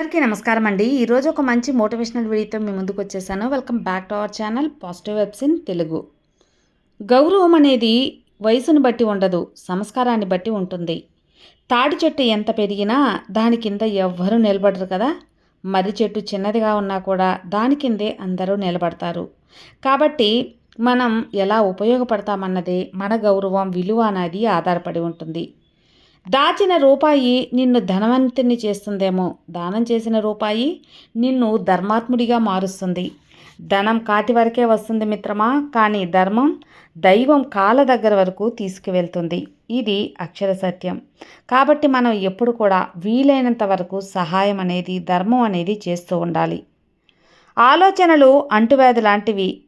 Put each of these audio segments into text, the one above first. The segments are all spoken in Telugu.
అందరికీ నమస్కారం అండి ఈరోజు ఒక మంచి మోటివేషనల్ వీడియోతో మీ ముందుకు వచ్చేసాను welcome back to our channel positive vibes in Telugu. గౌరవం అనేది వయసును బట్టి ఉండదు సంస్కారాన్ని బట్టి ఉంటుంది. తాడి చెట్టు ఎంత పెరిగినా దాని కింద ఎవ్వరూ నిలబడరు కదా. మర్రి చెట్టు చిన్నదిగా ఉన్నా కూడా దాని కిందే అందరూ నిలబడతారు. కాబట్టి మనం ఎలా ఉపయోగపడతామన్నదే మన గౌరవం విలువ అనేది ఆధారపడి ఉంటుంది. దాచిన రూపాయి నిన్ను ధనవంతుని చేస్తుందేమో. దానం చేసిన రూపాయి నిన్ను ధర్మాత్ముడిగా మారుస్తుంది. ధనం కాటి వరకే వస్తుంది మిత్రమా. కానీ ధర్మం దైవం కాల దగ్గర వరకు తీసుకువెళ్తుంది. ఇది అక్షర సత్యం. కాబట్టి మనం ఎప్పుడు కూడా వీలైనంత వరకు సహాయం అనేది ధర్మం అనేది చేస్తూ ఉండాలి. ఆలోచనలు అంటువ్యాధి లాంటివి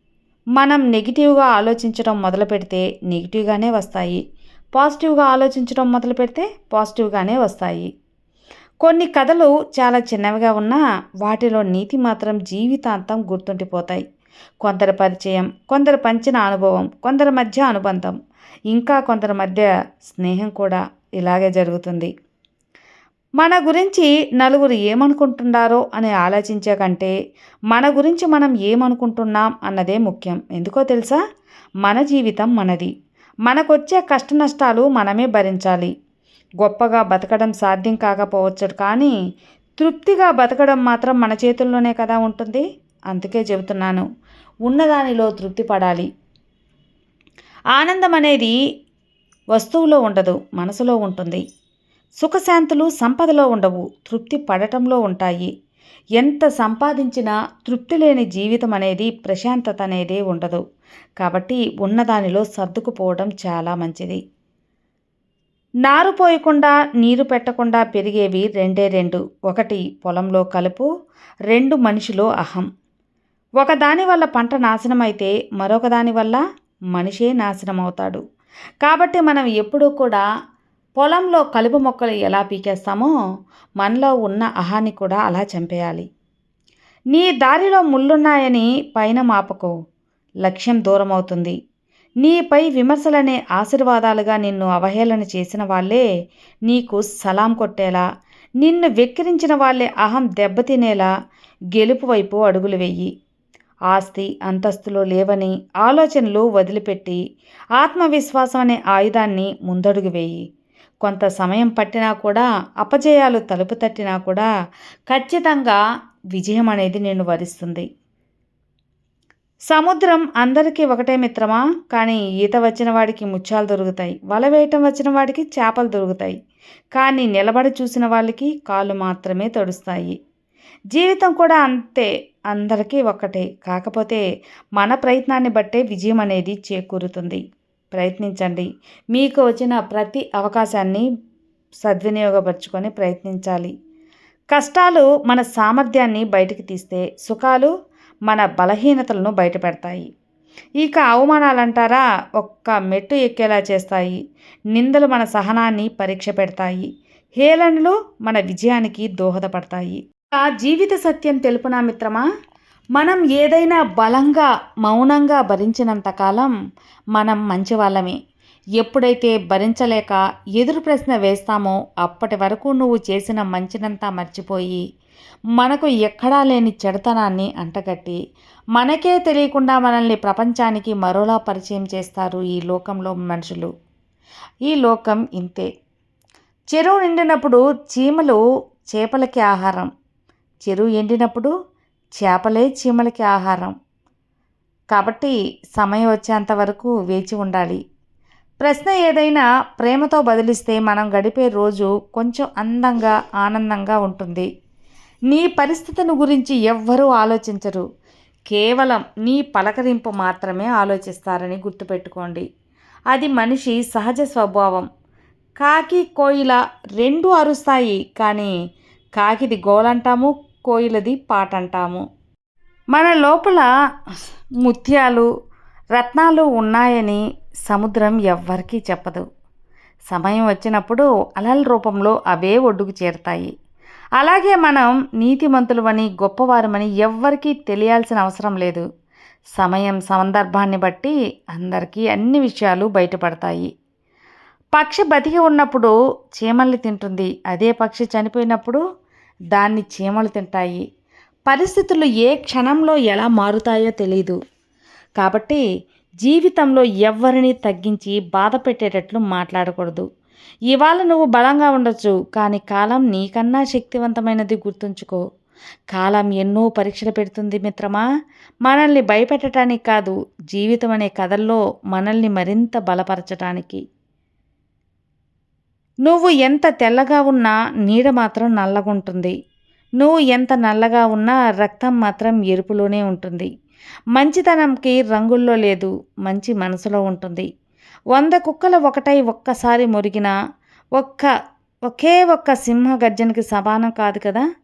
మనం నెగిటివ్గా ఆలోచించడం మొదలు పెడితే నెగిటివ్గానే వస్తాయి. పాజిటివ్గా ఆలోచించడం మొదలు పెడితే పాజిటివ్గానే వస్తాయి. కొన్ని కథలు చాలా చిన్నవిగా ఉన్నా వాటిలో నీతి మాత్రం జీవితాంతం గుర్తుండిపోతాయి. కొందరి పరిచయం కొందరు పంచిన అనుభవం కొందరి మధ్య అనుబంధం ఇంకా కొందరి మధ్య స్నేహం కూడా ఇలాగే జరుగుతుంది. మన గురించి నలుగురు ఏమనుకుంటున్నారో అని ఆలోచించే కంటే మన గురించి మనం ఏమనుకుంటున్నాం అన్నదే ముఖ్యం. ఎందుకో తెలుసా? మన జీవితం మనది. మనకొచ్చే కష్ట నష్టాలు మనమే భరించాలి. గొప్పగా బతకడం సాధ్యం కాకపోవచ్చు కానీ తృప్తిగా బతకడం మాత్రం మన చేతుల్లోనే కదా ఉంటుంది? అందుకే చెబుతున్నాను ఉన్నదానిలో తృప్తి పడాలి ఆనందం అనేది వస్తువులో ఉండదు మనసులో ఉంటుంది. సుఖశాంతులు సంపదలో ఉండవు తృప్తి పడటంలో ఉంటాయి. ఎంత సంపాదించినా తృప్తి లేని జీవితం అనేది ప్రశాంతత అనేది ఉండదు. కాబట్టి ఉన్నదానిలో సర్దుకుపోవడం చాలా మంచిది. నారు పోయకుండా నీరు పెట్టకుండా పెరిగేవి రెండే రెండు. ఒకటి పొలంలో కలుపు రెండు మనిషిలో అహం. ఒకదాని వల్ల పంట నాశనం అయితే మరొక దాని వల్ల మనిషే నాశనం అవుతాడు కాబట్టి మనం ఎప్పుడూ కూడా పొలంలో కలుపు మొక్కలు ఎలా పీకేస్తామో మనలో ఉన్న అహాన్ని కూడా అలా చంపేయాలి. నీ దారిలో ముళ్ళున్నాయని పైన మాపకు. లక్ష్యం దూరం అవుతుంది నీపై విమర్శలనే ఆశీర్వాదాలుగా నిన్ను అవహేళన చేసిన వాళ్ళే నీకు సలాం కొట్టేలా నిన్ను వెక్కిరించిన వాళ్ళే అహం దెబ్బతినేలా గెలుపు వైపు అడుగులు వెయ్యి ఆస్తి అంతస్తులో లేవని ఆలోచనలు వదిలిపెట్టి ఆత్మవిశ్వాసం అనే ఆయుధాన్ని ముందడుగు వేయి. కొంత సమయం పట్టినా కూడా అపజయాలు తలుపు తట్టినా కూడా ఖచ్చితంగా విజయం అనేది నేను వరిస్తుంది. సముద్రం అందరికీ ఒకటే మిత్రమా? కానీ ఈత వచ్చిన వాడికి ముత్యాలు దొరుకుతాయి. వల వేయటం వచ్చిన వాడికి చేపలు దొరుకుతాయి. కానీ నిలబడి చూసిన వాళ్ళకి కాళ్ళు మాత్రమే తడుస్తాయి. జీవితం కూడా అంతే. అందరికీ ఒక్కటే కాకపోతే మన ప్రయత్నాన్ని బట్టే విజయం అనేది చేకూరుతుంది. ప్రయత్నించండి. మీకు వచ్చిన ప్రతి అవకాశాన్ని సద్వినియోగపరుచుకొని ప్రయత్నించాలి. కష్టాలు మన సామర్థ్యాన్ని బయటికి తీస్తే సుఖాలు మన బలహీనతలను బయటపెడతాయి. ఇక అవమానాలంటారా? ఒక్క మెట్టు ఎక్కేలా చేస్తాయి. నిందలు మన సహనాన్ని పరీక్ష పెడతాయి. హేళనలు మన విజయానికి దోహదపడతాయి. ఆ జీవిత సత్యం తెలుపునా మిత్రమా? మనం ఏదైనా బలంగా మౌనంగా భరించినంతకాలం మనం మంచివాళ్ళమే. ఎప్పుడైతే భరించలేక ఎదురు ప్రశ్న వేస్తామో అప్పటి వరకు నువ్వు చేసిన మంచినంతా మర్చిపోయి మనకు ఎక్కడా లేని చెడతనాన్ని అంటగట్టి మనకే తెలియకుండా మనల్ని ప్రపంచానికి మరోలా పరిచయం చేస్తారు ఈ లోకంలో మనుషులు. ఈ లోకం ఇంతే. చెరువు నిండినప్పుడు చీమలు చేపలకి ఆహారం. చెరువు ఎండినప్పుడు చేపలే చీమలకి ఆహారం. కాబట్టి సమయం వచ్చేంత వరకు వేచి ఉండాలి. ప్రశ్న ఏదైనా ప్రేమతో బదిలిస్తే మనం గడిపే రోజు కొంచెం అందంగా ఆనందంగా ఉంటుంది. నీ పరిస్థితిని గురించి ఎవ్వరూ ఆలోచించరు. కేవలం నీ పలకరింపు మాత్రమే ఆలోచిస్తారని గుర్తుపెట్టుకోండి. అది మనిషి సహజ స్వభావం. కాకి కోయిల రెండు అరుస్తాయి కానీ కాకిది గోలంటాము కోయిలది పాట అంటాము మన లోపల ముత్యాలు రత్నాలు ఉన్నాయని సముద్రం ఎవ్వరికీ చెప్పదు. సమయం వచ్చినప్పుడు అలల రూపంలో అవే ఒడ్డుకు చేరుతాయి. అలాగే మనం నీతిమంతులమని గొప్పవారమని ఎవ్వరికీ తెలియాల్సిన అవసరం లేదు. సమయం సందర్భాన్ని బట్టి అందరికీ అన్ని విషయాలు బయటపడతాయి. పక్షి బతికి ఉన్నప్పుడు చీమల్ని తింటుంది. అదే పక్షి చనిపోయినప్పుడు దాన్ని చీమలు తింటాయి. పరిస్థితులు ఏ క్షణంలో ఎలా మారుతాయో తెలియదు కాబట్టి జీవితంలో ఎవరిని తగ్గించి బాధ పెట్టేటట్లు మాట్లాడకూడదు. ఇవాళ నువ్వు బలంగా ఉండొచ్చు కానీ కాలం నీకన్నా శక్తివంతమైనది గుర్తుంచుకో. కాలం ఎన్నో పరీక్షలు పెడుతుంది మిత్రమా. మనల్ని భయపెట్టడానికి కాదు జీవితం అనే కథల్లో మనల్ని మరింత బలపరచటానికి. నువ్వు ఎంత తెల్లగా ఉన్నా నీడ మాత్రం నల్లగుంటుంది. నువ్వు ఎంత నల్లగా ఉన్నా రక్తం మాత్రం ఎరుపులోనే ఉంటుంది. మంచితనంకి రంగుల్లో లేదు మంచి మనసులో ఉంటుంది. వంద కుక్కలు ఒకటై ఒక్కసారి మురిగినా ఒక్క ఒకే ఒక్క సింహ గర్జనకి సమానం కాదు కదా?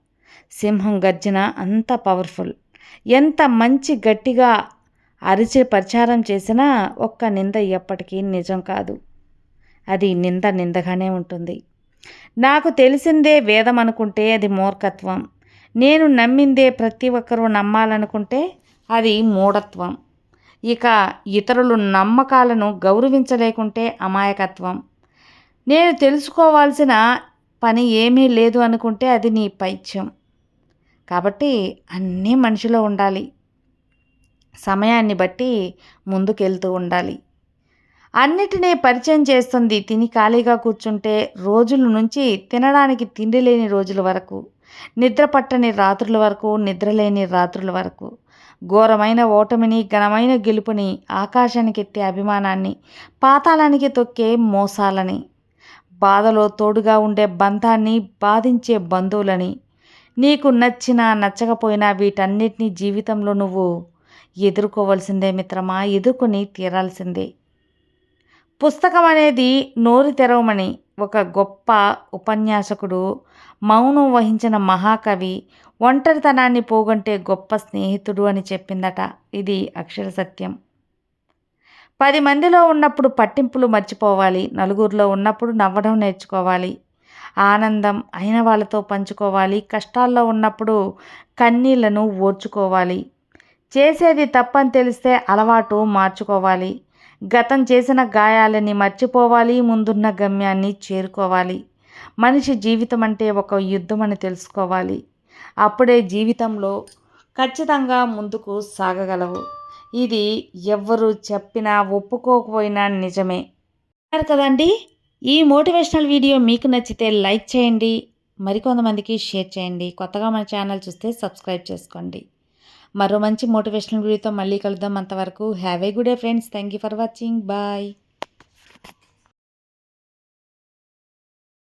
సింహం గర్జన అంత పవర్ఫుల్. ఎంత మంచి గట్టిగా అరిచే ప్రచారం చేసినా ఒక్క నింద ఎప్పటికీ నిజం కాదు. అది నింద నిందగానే ఉంటుంది. నాకు తెలిసిందే వేదం అనుకుంటే అది మూర్ఖత్వం. నేను నమ్మిందే ప్రతి ఒక్కరూ నమ్మాలనుకుంటే అది మూఢత్వం. ఇక ఇతరులు నమ్మకాలను గౌరవించలేకుంటే అమాయకత్వం. నేను తెలుసుకోవాల్సిన పని ఏమీ లేదు అనుకుంటే అది నీ పైత్యం. కాబట్టి అన్నీ మనిషిలో ఉండాలి. సమయాన్ని బట్టి ముందుకెళ్తూ ఉండాలి. అన్నిటినీ పరిచయం చేస్తుంది. తిని ఖాళీగా కూర్చుంటే రోజుల నుంచి తినడానికి తిండి లేని రోజుల వరకు నిద్ర పట్టని రాత్రుల వరకు నిద్రలేని రాత్రుల వరకు. ఘోరమైన ఓటమిని ఘనమైన గెలుపుని ఆకాశానికి ఎత్తే అభిమానాన్ని పాతాళానికి తొక్కే మోసాలని బాధలో తోడుగా ఉండే బంధాన్ని బాధించే బంధువులని నీకు నచ్చినా నచ్చకపోయినా వీటన్నిటినీ జీవితంలో నువ్వు ఎదుర్కోవలసిందే మిత్రమా? ఎదుర్కొని తీరాల్సిందే. పుస్తకం అనేది నోరు తెరవమని ఒక గొప్ప ఉపన్యాసకుడు మౌనం వహించిన మహాకవి ఒంటరితనాన్ని పోగొంటే గొప్ప స్నేహితుడు అని చెప్పిందట. ఇది అక్షర సత్యం. పది మందిలో ఉన్నప్పుడు పట్టింపులు మర్చిపోవాలి నలుగురిలో ఉన్నప్పుడు నవ్వడం నేర్చుకోవాలి ఆనందం అయిన వాళ్ళతో పంచుకోవాలి కష్టాల్లో ఉన్నప్పుడు కన్నీళ్ళను ఓర్చుకోవాలి చేసేది తప్పని తెలిస్తే అలవాటు మార్చుకోవాలి గతం చేసిన గాయాలని మర్చిపోవాలి ముందున్న గమ్యాన్ని చేరుకోవాలి. మనిషి జీవితం అంటే ఒక యుద్ధం అని తెలుసుకోవాలి. అప్పుడే జీవితంలో ఖచ్చితంగా ముందుకు సాగగలవు. ఇది ఎవ్వరు చెప్పినా ఒప్పుకోకపోయినా నిజమే. కదండి. ఈ మోటివేషనల్ వీడియో మీకు నచ్చితే లైక్ చేయండి. మరికొంతమందికి షేర్ చేయండి. కొత్తగా మన ఛానల్ చూస్తే సబ్స్క్రైబ్ చేసుకోండి. మరో మంచి మోటివేషనల్ వీడియోతో మళ్ళీ కలుద్దాం. అంతవరకు have a good day friends thank you for watching bye